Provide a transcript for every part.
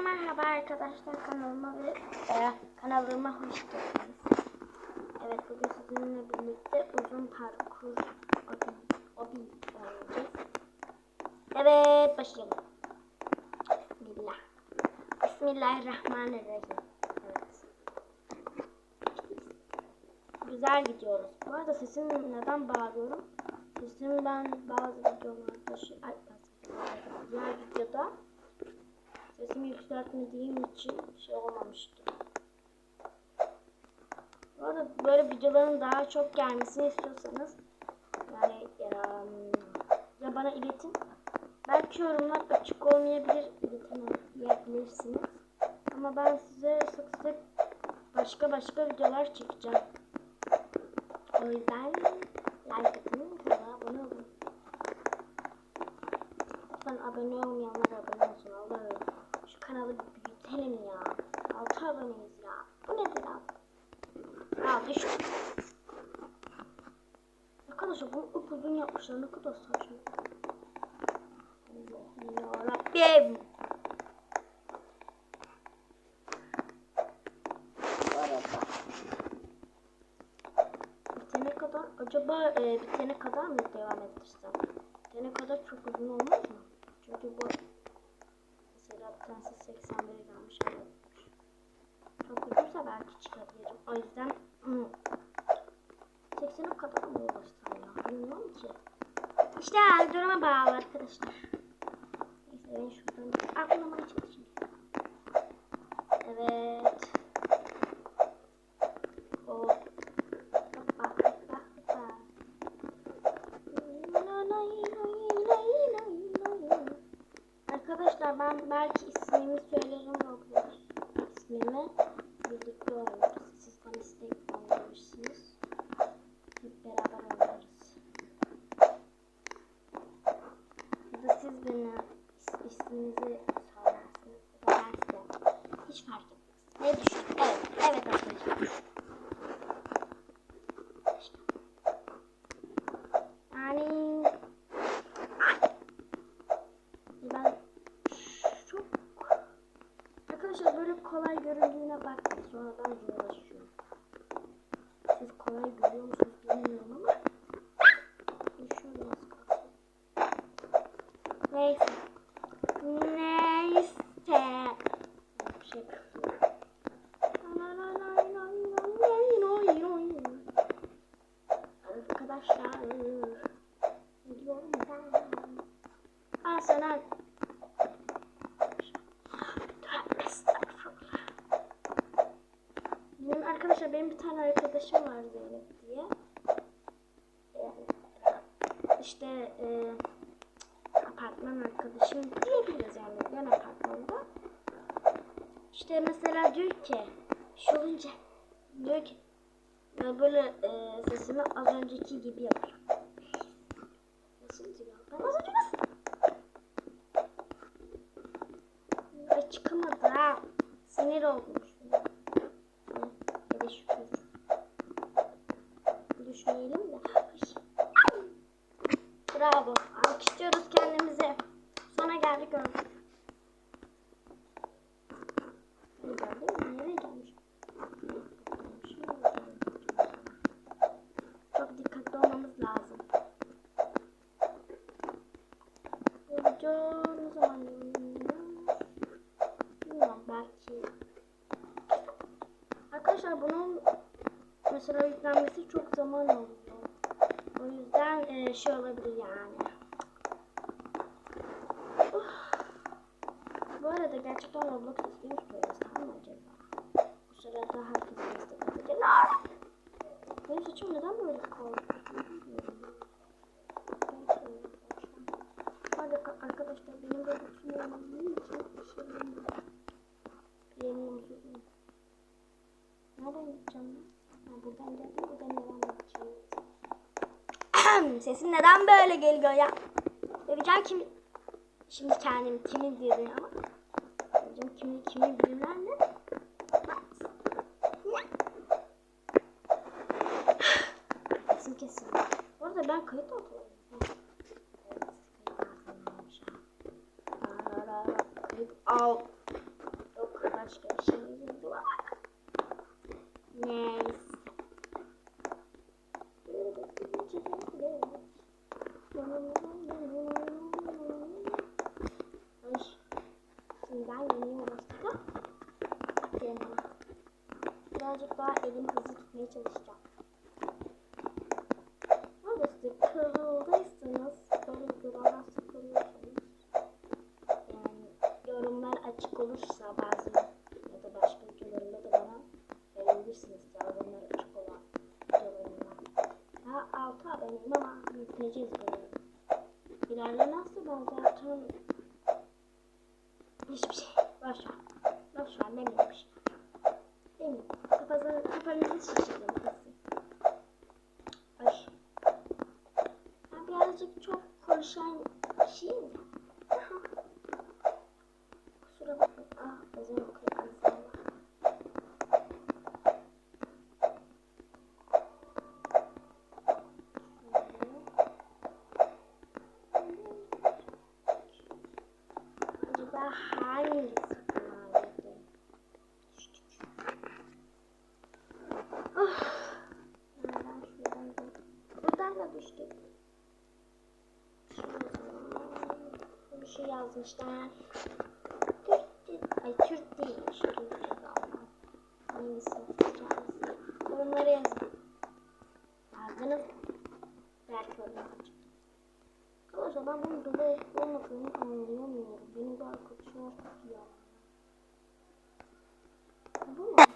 merhaba arkadaşlar kanalıma ve e, kanalıma hoş geldiniz. Evet bugün sizinle birlikte uzun parkur obi, oynayacağız. Evet başlayalım. Bismillah. Bismillahirrahmanirrahim. Evet. Güzel gidiyoruz. Bu arada sesimi neden bağırıyorum? Sesimi ben bazı videolarda şey, ay, diğer videoda Sesimi yükseltmediğim için şey olmamıştı. Bu arada böyle videoların daha çok gelmesini istiyorsanız yani ya, ya bana iletin. Belki yorumlar açık olmayabilir, iletemeyebilirsiniz. Ama ben size sık sık başka başka videolar çekeceğim. O yüzden like atın, kanala abone olun. Lütfen abone olmayanlar abone olsun. Allah'ım. Şu kanalı bir büyütelim ya. 6 aboneyiz ya. Bu nedir abi? Aa düştü. Arkadaşlar bunu yapmışlar. Ne kadar saçma. Yarabbim. Bitene kadar acaba e, bitene kadar mı devam ettirsem? Bitene kadar çok uzun olmaz mı? Çünkü bu mesela bir tanesi 81 gelmiş. Çok uzunsa belki çıkabilirim. O yüzden hmm, 80'e kadar mı ulaşsam ya? Bilmiyorum ki. İşte duruma bağlı arkadaşlar. Neyse ben şuradan aklamaya çalışayım. Evet. O. Hoppa hoppa hoppa. Arkadaşlar ben belki ismimi söylerim Roblox ismimi birlikte oynarız. Siz bana istek gönderirsin. Hep beraber oynarız. Ya da siz bana is- isminizi söylersiniz. Ya da ben size. Hiç fark etmez. Ne düşün? Evet, evet arkadaşlar. Yani ben çok arkadaşlar böyle kolay göründüğüne bakmayın sonradan zorlaşıyor. Siz kolay görüyor musunuz bilmiyorum ama düşüyor az kalsın. Neyse. Neyse. Şey. Arkadaşlar gidiyorum ben. Al sana. Benim arkadaşlar benim bir tane arkadaşım var Zeynep diye. Yani, işte e, apartman arkadaşım diyebiliriz yani yan apartmanda. İşte mesela diyor ki şu olunca diyor ki ya böyle e, sesimi az önceki gibi yapıyor. Nasıl diyor? Ben az önce nasıl? Ay çıkamadı ha. Sinir oldum şuna. Bir de şükür. Düşmeyelim de. Ay. Bravo. Alkışlıyoruz kendimize. Sona geldik gördük. Ne geldi? Nereye gelmiş? Çok dikkatli olmamız lazım. Bu video ne zaman yayınlanır? Bilmiyorum belki. Arkadaşlar bunun mesela yüklenmesi çok zaman oluyor. O yüzden e, şey olabilir yani. Uf. Bu arada gerçekten Roblox istiyormuş böyle tamam acaba? Bu sırada herkes atacak. Benim saçım neden böyle kaldı? Arkadaşlar benim de bütün yorumlarım için şey bilmiyorum. Yemin ediyorum. Nereden gideceğim ben? Buradan geldim, buradan devam edeceğim. Sesim neden böyle geliyor ya? Döveceğim kim? Şimdi kendim kimin diyorum ama. Döveceğim kimi kimi bilirler ne? Sesim kesildi. Bu arada ben kayıt atıyorum. Kayıt altındaymış ha. Kayıt al. elimi hızlı tutmaya çalışacağım. Ama sıkıldıysanız böyle videolardan sıkılıyorsanız yani yorumlar açık olursa bazı ya da başka videolarında da bana verebilirsiniz ya yorumlar açık olan videolarımda. Daha 6 aboneyim ama büyüteceğiz böyle. İlerlemezse ben zaten hiçbir şey boş ver. Boş ver demeyeyim bir şey. Demeyeyim. Kafanızı, kafanızı şişirin kesin. Ay. Ben birazcık çok konuşan kişiyim ya. Aha. Kusura bakmayın. Ah özür dilerim. Acaba hangi sakınaydı? Oh. Nereden şuradan da- Buradan da düştük. Bir şey yazmışlar. Türk değil. Ay Türk değilmiş. Türkçe galiba. Hangisi? Hangisi? Yorumlara yazın. Yazdınız mı? Belki yorumlara çıktı. Arkadaşlar ben dolu olup olmadığını anlayamıyorum. Benim bir arkadaşım. Bu mu?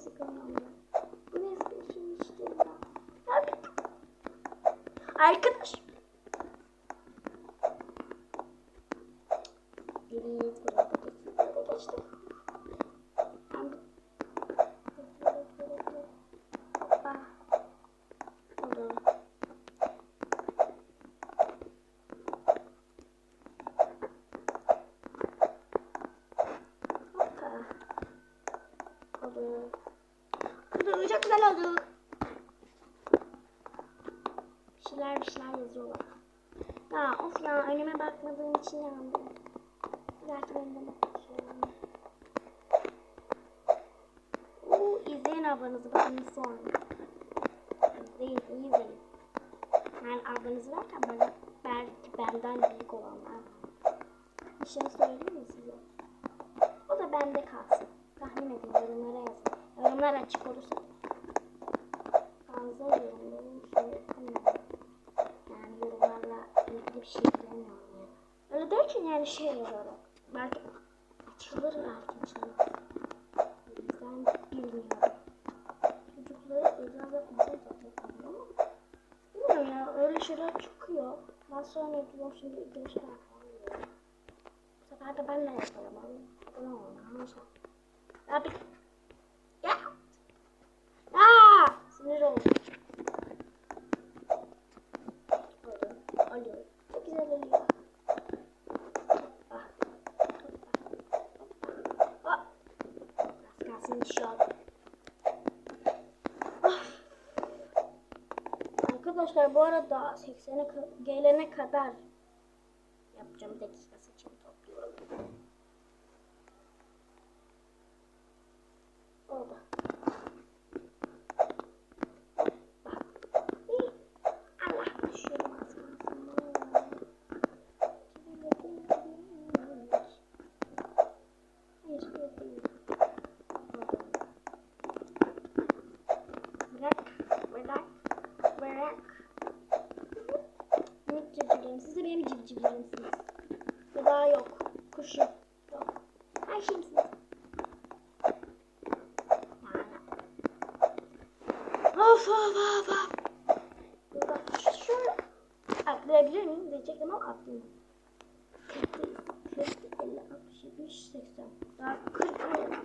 Sıkılıyorum diyorum hem sıkılıyorum diyorum. Bu ne sıkılışım işte Arkadaş. Biri burada geçti. Burada geçti. Ben bir- Hoppa. Oldu. Hoppa. Oldu. Oldu. Çok güzel oldu. Bir şeyler bir şeyler yazıyorlar. Ya of ya önüme bakmadığım için yandım. Dahaki önüme bakacağım. Oo, izleyin ablanızı bakın nasıl olmuş. İzleyin, iyi izleyin. Yani ablanızı derken bana belki benden büyük olanlar. Bir şey söyleyeyim mi size? O da bende kalsın. Tahmin edin yorumlara yazın. Yorumlar açık olursa. Fazla yorumları şey yapamıyorum. Yani yorumlarla ilgili bir şey bilemiyorum yani. Öyle derken yani şey yazıyorum. Belki açılır belki açılır. Yüzden bilmiyorum. Çocukları özel yapmasını çok yapıyorum ama bilmiyorum ya öyle şeyler çıkıyor. Ben sonra diyorum şimdi ilgili şeyler. Bu sefer de ben de yapalım. Abone olun. Anlaşıldı. Ya bir... Ya! Ya! Sinir oldum. Oluyor. Oluyor. Çok güzel oluyor. Ah. Ah. Biraz kalsın düşüyor. Ah. Arkadaşlar bu arada 80'e ka- gelene kadar yapacağım. Dakika saçımı topluyorum. Oldu. Bak. İyi. Allah düşüyorum az kalsın. Hayır, hayır değil. Oldu. Bırak, bırak, bırak. Minik civcivlerim. Siz de benim civcivlerimsiniz. Gıda yok. Kuşum yok. Her şeyimsiniz. Of of of of. Şöyle atlayabilir miyim diyecektim ama atlayayım. 40, 40, 50, 60, 70, 80. Daha 40 mı?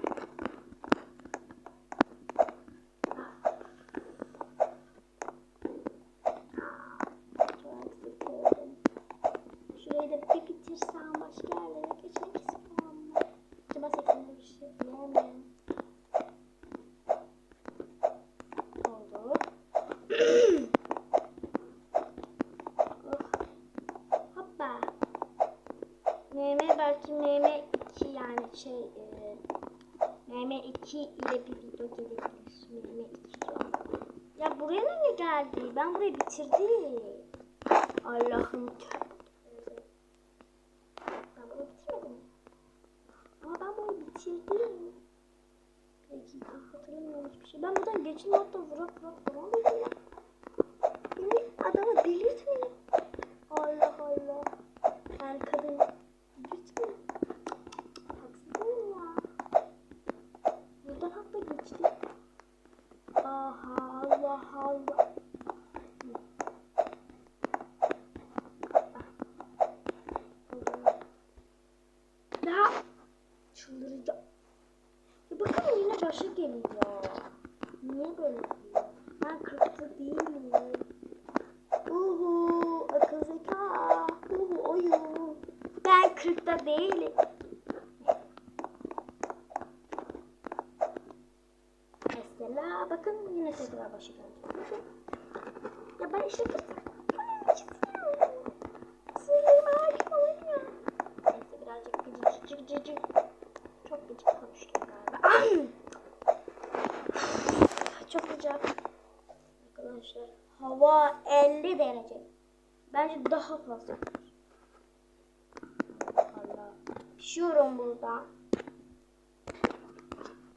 Çok sıkıldım. Şurayı da bir bitirsem başka yerlere geçmek istiyorum. Acaba 80'de bir şey diyemem. belki MM2 yani şey e, MM2 ile bir video gelebilir. MM2 diyorum. Ya buraya ne geldi? Ben burayı bitirdim. Allah'ım. Ben. Ama ben bitirdim. Peki hatırlamıyorum hiçbir şey. Ben buradan geçin hatta vurak vurak falan dedim ya. Beni adamı delirtmeyin. Allah Allah. Ben kadın delirtmeyin. Haksız mıyım ya? Buradan hatta geçti. Aha Allah Allah. Daha çıldıracağım. Ya bakın yine başa geliyor. Niye böyle oluyor? Ben kırkta değilim. Uhu akıl zeka. Uhu oyun. Ben kırkta değilim. Mesela bakın yine tekrar başa geldi. Ya ben işte. Sırrıma hakim olamıyorum. Neyse birazcık gıcık gıcık gıcık. Çok gıcık konuştum galiba. Çok sıcak. Arkadaşlar hava 50 derece. Bence daha fazla. Allah. Pişiyorum burada.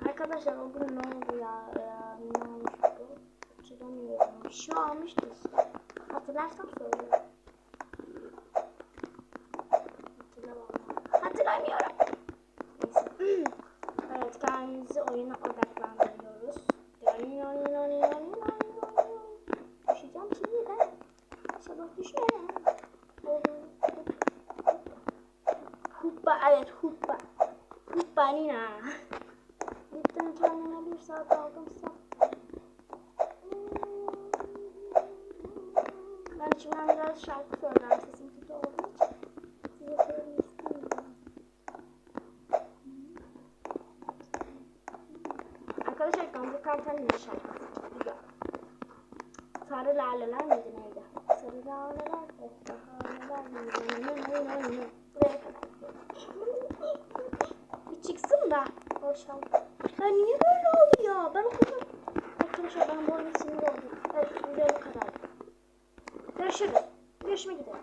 Arkadaşlar o gün ne oldu ya? Ee, ne olmuştu? Hatırlamıyorum. Bir şey almıştı. Hatırlarsam söylüyorum. Hatırlamıyorum. Neyse. evet kendimizi oyuna odaklandırıyoruz. Düşeceğim şimdi ben. İnşallah düşmem. Huppa evet huppa. Huppa Nina. Gittim kendime bir saat aldım sattım. Ben içimden biraz şarkı söyleyeceğim sesim kötü olduğu için. Size söylemek istemiyorum. Arkadaşlar Gamze Kartal'ın şarkısı çok güzel. Sarı laleler miydi neydi? Bir çıksın da şarkı. Ya niye böyle oldu ya? Ben okudum. Arkadaşlar ben bu oyuna sinir oldum. Evet video bu kadar. Görüşürüz. Görüşmek üzere.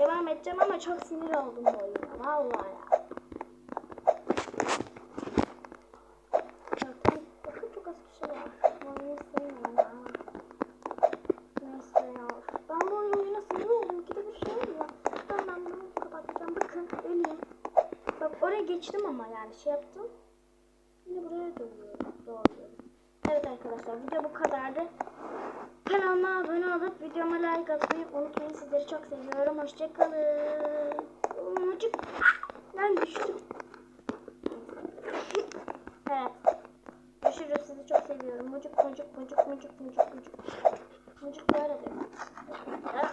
Devam edeceğim ama çok sinir oldum bu oyuna. Vallahi ya. Bakın çok az kişi var. Bu oyunu sevmiyorum ya. Neyse ya. Ben bu oyuna sinir oldum. İkide bir şey oluyor. Ben ben bunu kapatacağım. Bakın öleyim. Bak oraya yani şey yaptım. Yine buraya dönüyorum. Doğru. Evet arkadaşlar video bu kadardı. Kanalıma abone olup videoma like atmayı unutmayın. Sizleri çok seviyorum. Hoşçakalın. Mucuk. Ben düştüm. evet. Görüşürüz. Sizi çok seviyorum. Mucuk mucuk mucuk mucuk mucuk mucuk. Mucuk böyle de. Evet.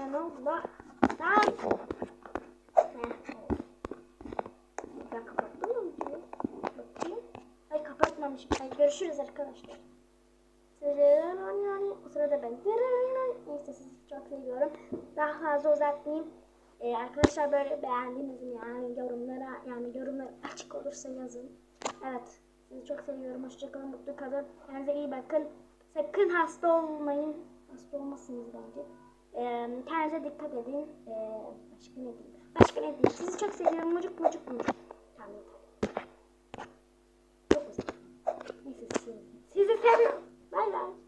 Ee, ne oldu lan? Lan! Ben kapattım mı videoyu? Bakayım. Ay kapatmamışım. Ay görüşürüz arkadaşlar. O sırada ben. Neyse sizi çok seviyorum. Daha fazla uzatmayayım. Ee, arkadaşlar böyle beğendiniz mi yani yorumlara yani yorumlar açık olursa yazın. Evet. Sizi çok seviyorum. Hoşçakalın. Mutlu kalın. Kendinize iyi bakın. Sakın hasta olmayın. Hasta olmasınız bence. Ee, kendinize dikkat edin. Ee, başka ne diyeyim? Başka ne diyeyim? Sizi çok seviyorum. Mucuk mucuk mucuk. やる。